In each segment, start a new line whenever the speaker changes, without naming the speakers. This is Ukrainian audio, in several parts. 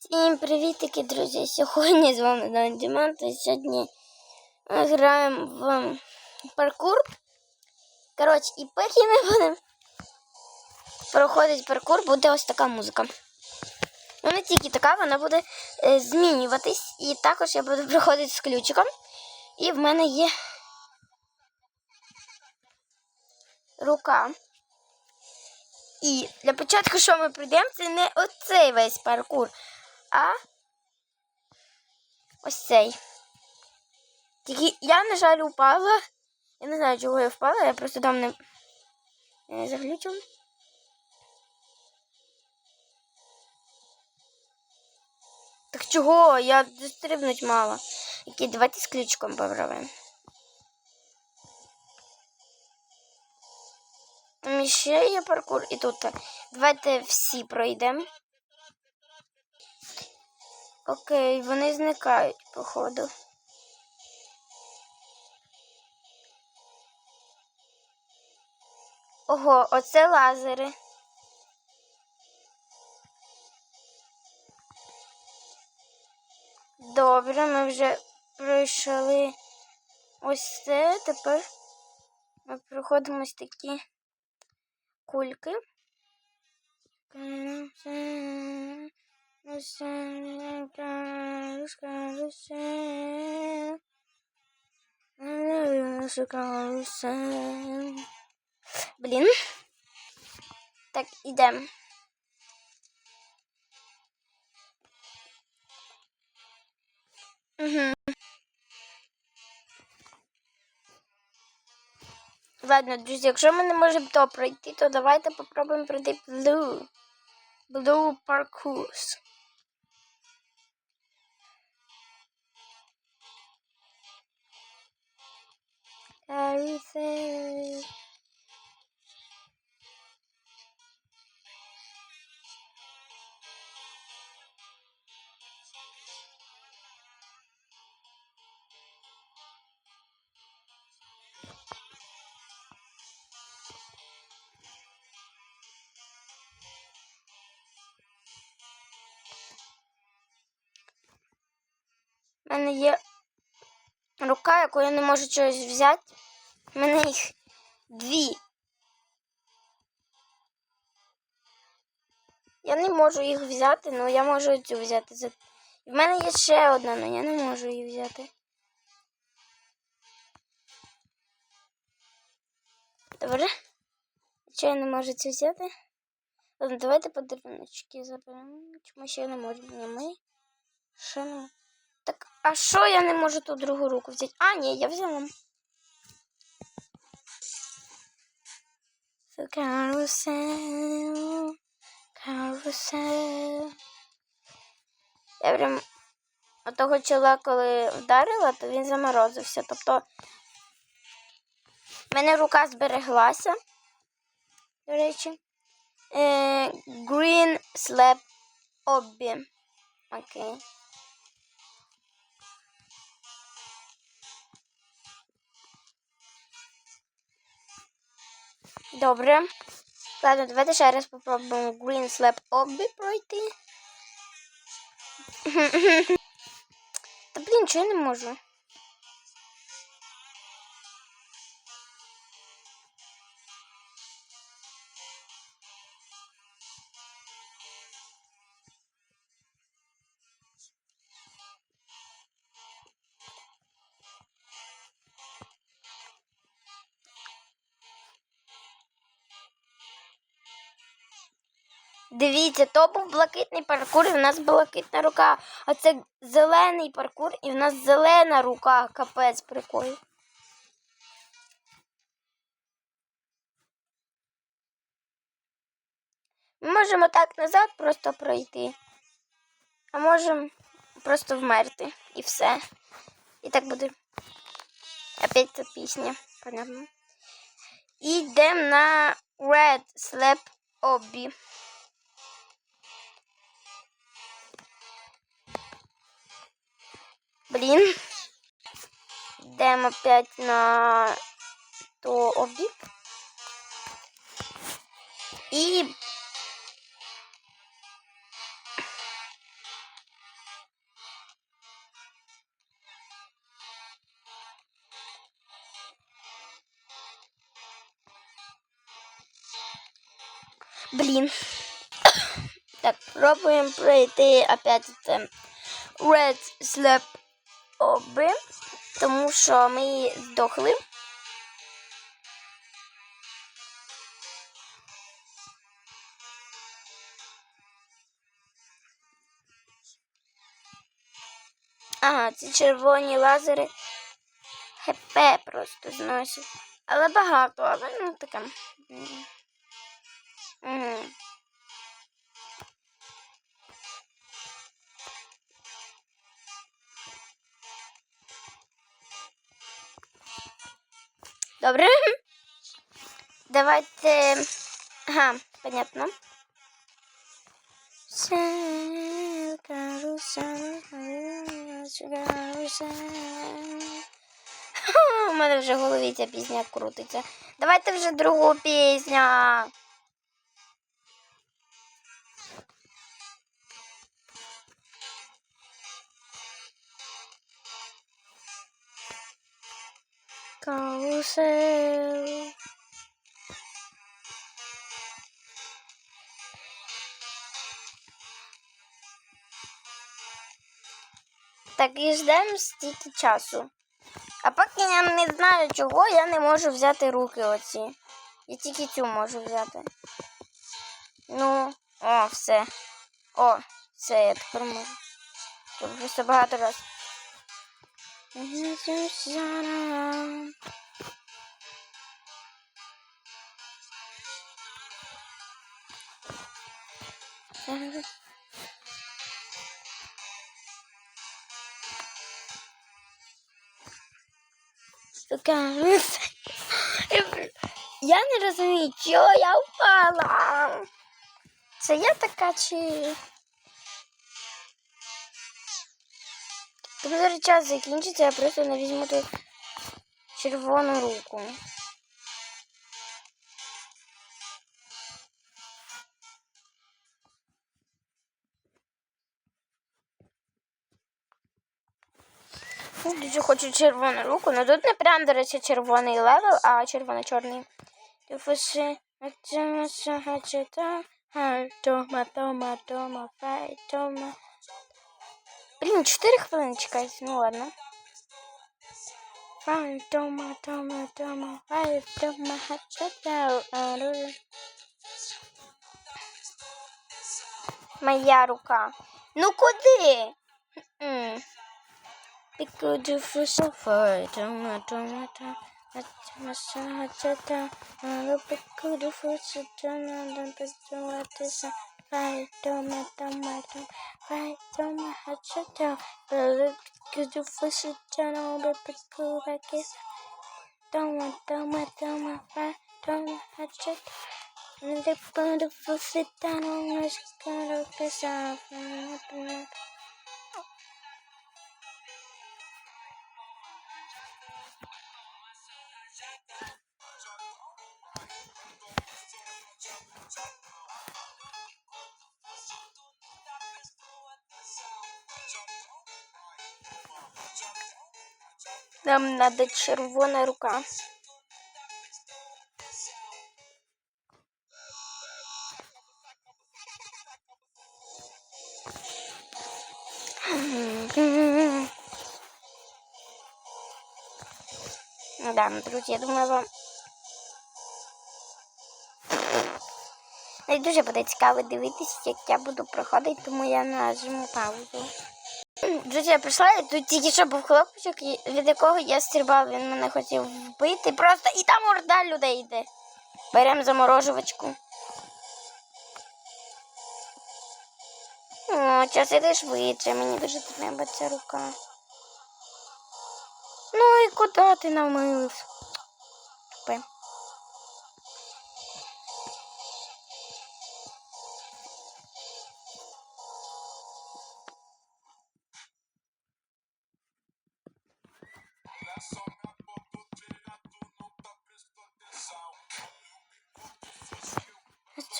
Всім привітики, друзі! Сьогодні з вами Дан Дімант і сьогодні ми граємо в паркур. Коротше, і поки ми будемо проходити паркур, буде ось така музика. Ну, не тільки така, вона буде е, змінюватись. І також я буду проходити з ключиком. І в мене є рука. І для початку, що ми пройдемо, це не оцей весь паркур, а ось цей. Тільки я, на жаль, упала. Я не знаю, чого я впала, я просто там не, не заглючив. Так чого? Я дострибнуть мало. Окей, давайте з ключиком попробуємо. Там ще є паркур і тут. Давайте всі пройдемо. Окей, вони зникають, походу. Ого, оце лазери. Добре, ми вже пройшли ось це. Тепер ми проходимо ось такі кульки. Блін. Так, ідемо. Угу. Ладно, друзі, якщо ми не можемо то пройти, то давайте попробуємо пройти Blue. Blue Parkours. Everything. У мене є рука, яку я не можу чогось взяти. У мене їх дві. Я не можу їх взяти, але я можу цю взяти. В мене є ще одна, але я не можу її взяти. Добре. Чого я не можу цю взяти? Ладно, давайте подаруночки заберемо. Чому ще не можу? Ні, ми ще не можемо. А що я не можу ту другу руку взяти? А, ні, я взяла. So carousel, carousel. Я прям того чола, коли вдарила, то він заморозився. Тобто в мене рука збереглася. До речі. Е, green slap obby. Окей. Добре. Ладно, давайте ще раз попробуємо Green Slap Obby пройти. Та блін, чого я не можу? Дивіться, то був блакитний паркур, і в нас блакитна рука. А це зелений паркур, і в нас зелена рука. Капець прикольно. Ми можемо так назад просто пройти. А можемо просто вмерти і все. І так буде. Опять ця пісня. Понятно. І йдемо на Red Slap Obby. Блин, Йдемо опять на то Оби и блин, Так, пробуем пройти опять это Red Slap. Оби, тому що ми здохли. Ага, ці червоні лазери ХП просто зносять. Але багато, але ну таке. Угу. Добре. Давайте. Ага, понятно. У мене вже в голові ця пісня крутиться. Давайте вже другу пісню. Так і ждемо стільки часу. А поки я не знаю чого, я не можу взяти руки оці. Я тільки цю можу взяти. Ну, о, все. О, все, я тепер можу. Тут просто багато раз. Я не розумію, чого я впала. Це я така чи. Тобто зараз час закінчиться, я просто не візьму ту червону руку. Дуже хочу червону руку, але тут не прям, до речі, червоний левел, а червоно-чорний. Блін, 4 хвилини чекайте, ну ладно. Тома, тома, тома, фай, тома, хачата, ару. Моя рука. Ну куди? М. Пікуду фусу фай, тома, тома, тома. Масахата, ару пікуду фусу, тома, тома, тома, тома. Фай, тома, тома, тома. Фай, тома, хачата. Ару пікуду фусу, тома, пікуду фусу. Тома, тома, тома, фай, тома, хачата. Ару пікуду фусу, Нам надо червона рука. Да, друзі, я думаю, вам не дуже буде цікаво дивитися, як я буду проходити, тому я нажму паузу. Друзі, я прийшла, і тут тільки що був хлопчик, від якого я стрибав, він мене хотів вбити. Просто і там орда людей йде. Беремо заморожувачку. О, час іде швидше, мені дуже треба ця рука. Ну і куди ти намилився?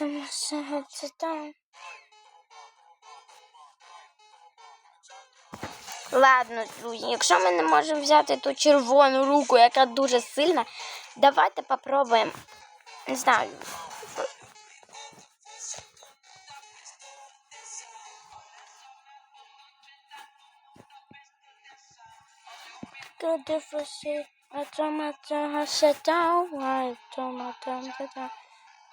什么时候知道？Ладно, друзі, якщо ми не можемо взяти ту червону руку, яка дуже сильна, давайте попробуємо. Не знаю. Good for see. I told my tongue, I said, don't worry,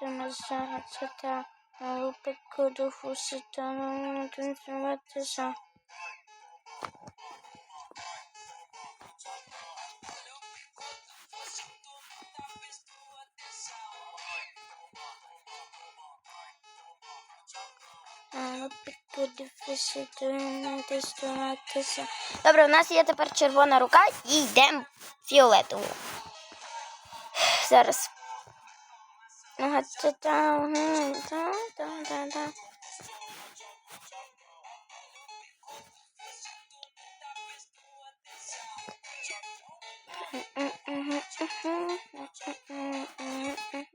tongue, I shut down. I hope it could do for shit. I don't want to know what to say. Добре, у нас є тепер червона рука і йдемо фіолетову. Зараз. 那还知道呢，当当当当。嗯嗯嗯嗯嗯嗯嗯嗯嗯嗯嗯。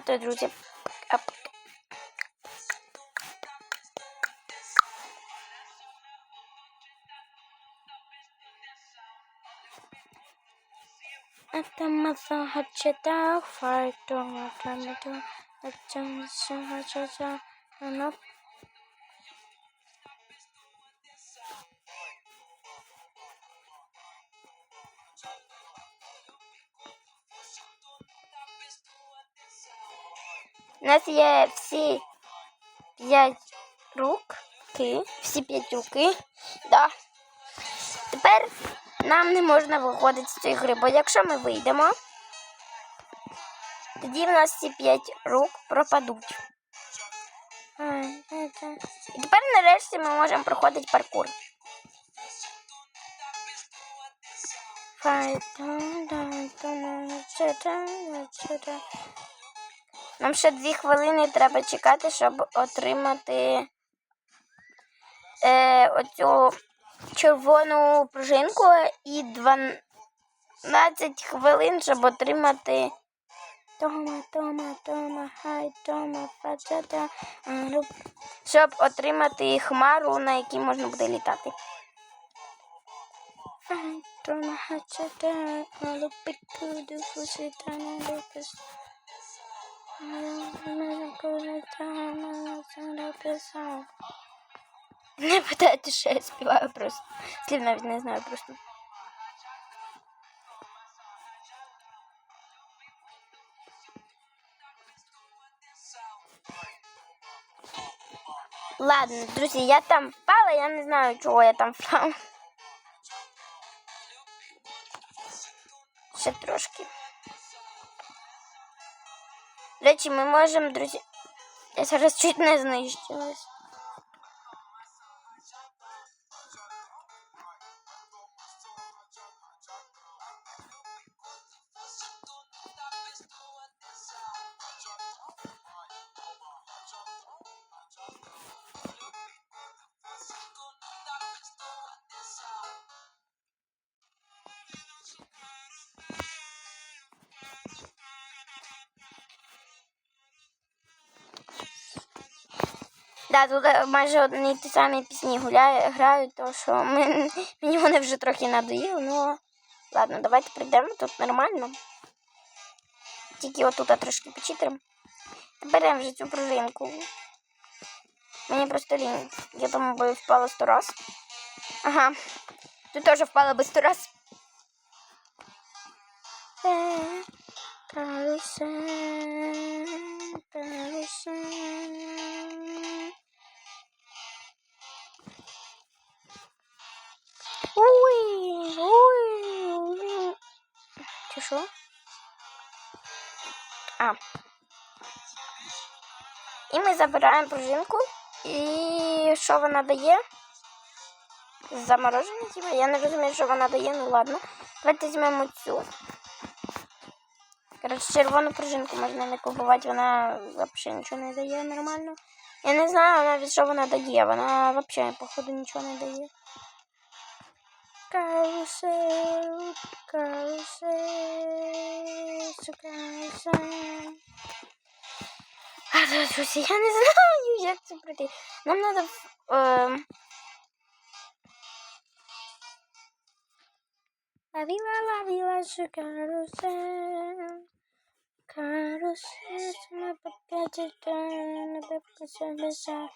Понятно, друзі. Ап. Атамаса хачета файто нас є всі п'ять руки. Всі п'ять руки. Да. Тепер нам не можна виходити з цієї гри, бо якщо ми вийдемо, тоді в нас ці п'ять рук пропадуть. І тепер нарешті ми можемо проходити паркур. Нам ще дві хвилини треба чекати, щоб отримати е, оцю червону пружинку і 12 хвилин, щоб отримати. Тома, тома, тома, хай, тома, фачата. Щоб отримати хмару, на якій можна буде літати. Тома, хачата, фусита, на лукас. Не питайте, що я співаю просто. Слів навіть не знаю просто. Ладно, друзі, я там впала, я не знаю, чого я там впала. Ще трошки. До речі, ми можемо, друзі. Я зараз чуть не знищилась. Да, тут е, майже одні ті самі пісні гуляє, грають, то що ми, мені вони вже трохи надоїли, ну ладно, давайте прийдемо, тут нормально. Тільки отут трошки почитримо. Беремо вже цю пружинку. Мені просто лінь. Я там би впала сто раз. Ага. Тут теж впала би сто раз. Е, Карусель, карусель. Ой, ой. Чи що? А. І ми забираємо пружинку. І що вона дає? Заморожені типа? Я не розумію, що вона дає, ну ладно. Давайте візьмемо цю. Коротше, червону пружинку можна не купувати, вона взагалі нічого не дає нормально. Я не знаю навіть, що вона дає. Вона взагалі, походу, нічого не дає. Карусель, карусель, карусель. А, друзі, я не знаю. знаю, як це пройти. Нам треба. Е... Ловила, ловила же карусель. Карусель, мы по пяти на пепку все бежать.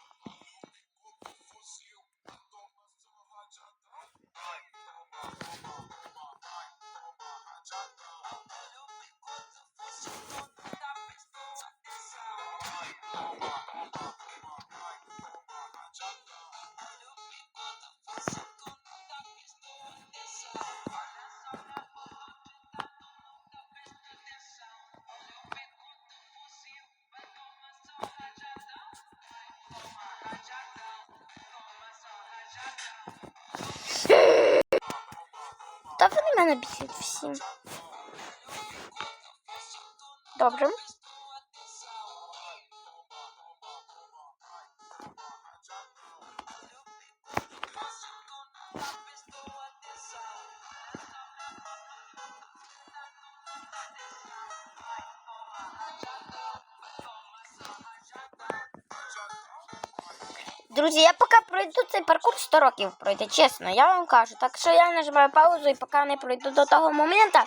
Мене бісять всі. Добре. Друзі, я поки пройду цей паркур 100 років пройде, чесно, я вам кажу. Так що я нажимаю паузу і поки не пройду до того моменту,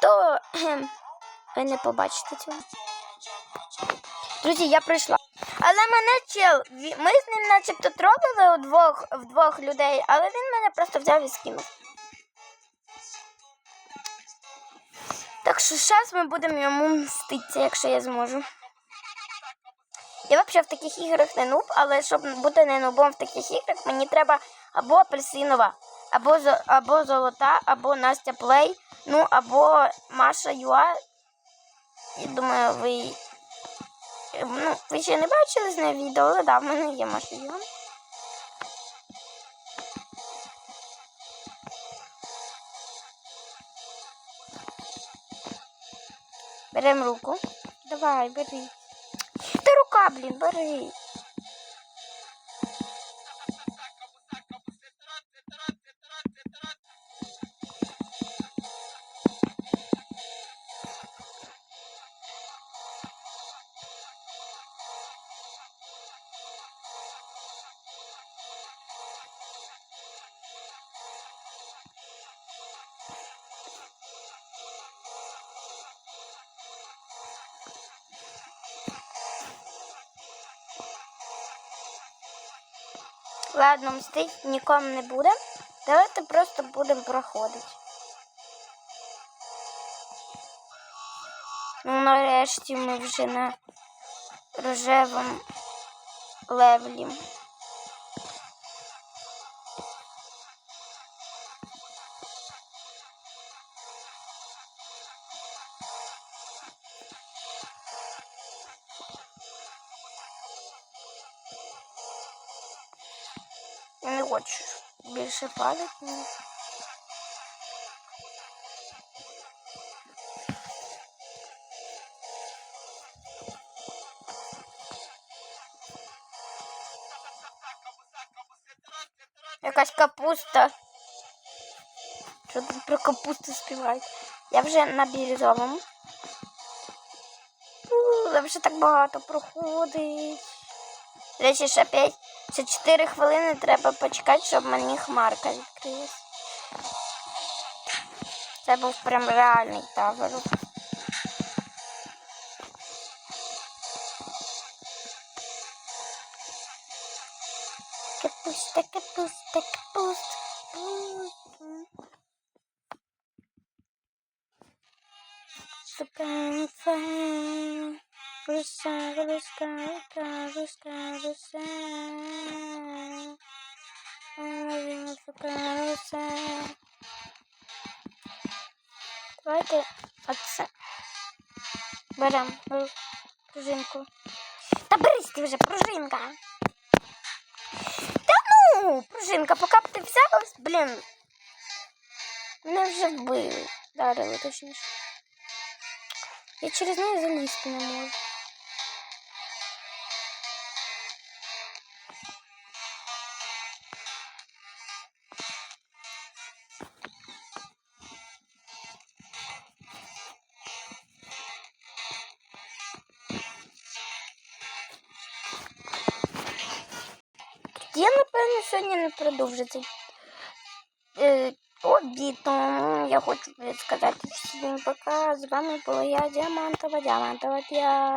то ви не побачите цього. Друзі, я прийшла. Але мене чел, ми з ним начебто тролили удвох, вдвох людей, але він мене просто взяв і скинув. Так що зараз ми будемо йому мститися, якщо я зможу. Я взагалі в таких іграх не нуб, але щоб бути не нубом в таких іграх, мені треба або апельсинова, або, або золота, або Настя Плей, ну або Маша Юа. Я думаю, ви. Ну, ви ще не бачили з нею відео, але да, в мене є Маша Юа. Берем руку. Давай, бери. Блін, бери. Ладно, мстить нікому не буде. Давайте просто будемо проходити. Ну, нарешті ми вже на рожевому левлі. Я не хочу більше падати. Ні. Якась капуста. Що тут про капусту співають? Я вже на бірюзовому. У, вже так багато проходить. Речі, ще 5, ще 4 хвилини треба почекати, щоб мені хмарка відкрилась. Це був прям реальний тавер. Капуста, капуста, капуста. капуста. Сука, Руса, руска, руска, руска, руса. Сука, руса. Давайте оце. Берем пружинку. Та берись ти вже, пружинка. Та ну, пружинка, поки б ти взялась, блін. Мене вже вбили. Дарили, точніше. Я через неї залізти не можу. Продовжу е, обід. Я хочу сказати всім пока. З вами була я, Діамантова, Діамантова 5.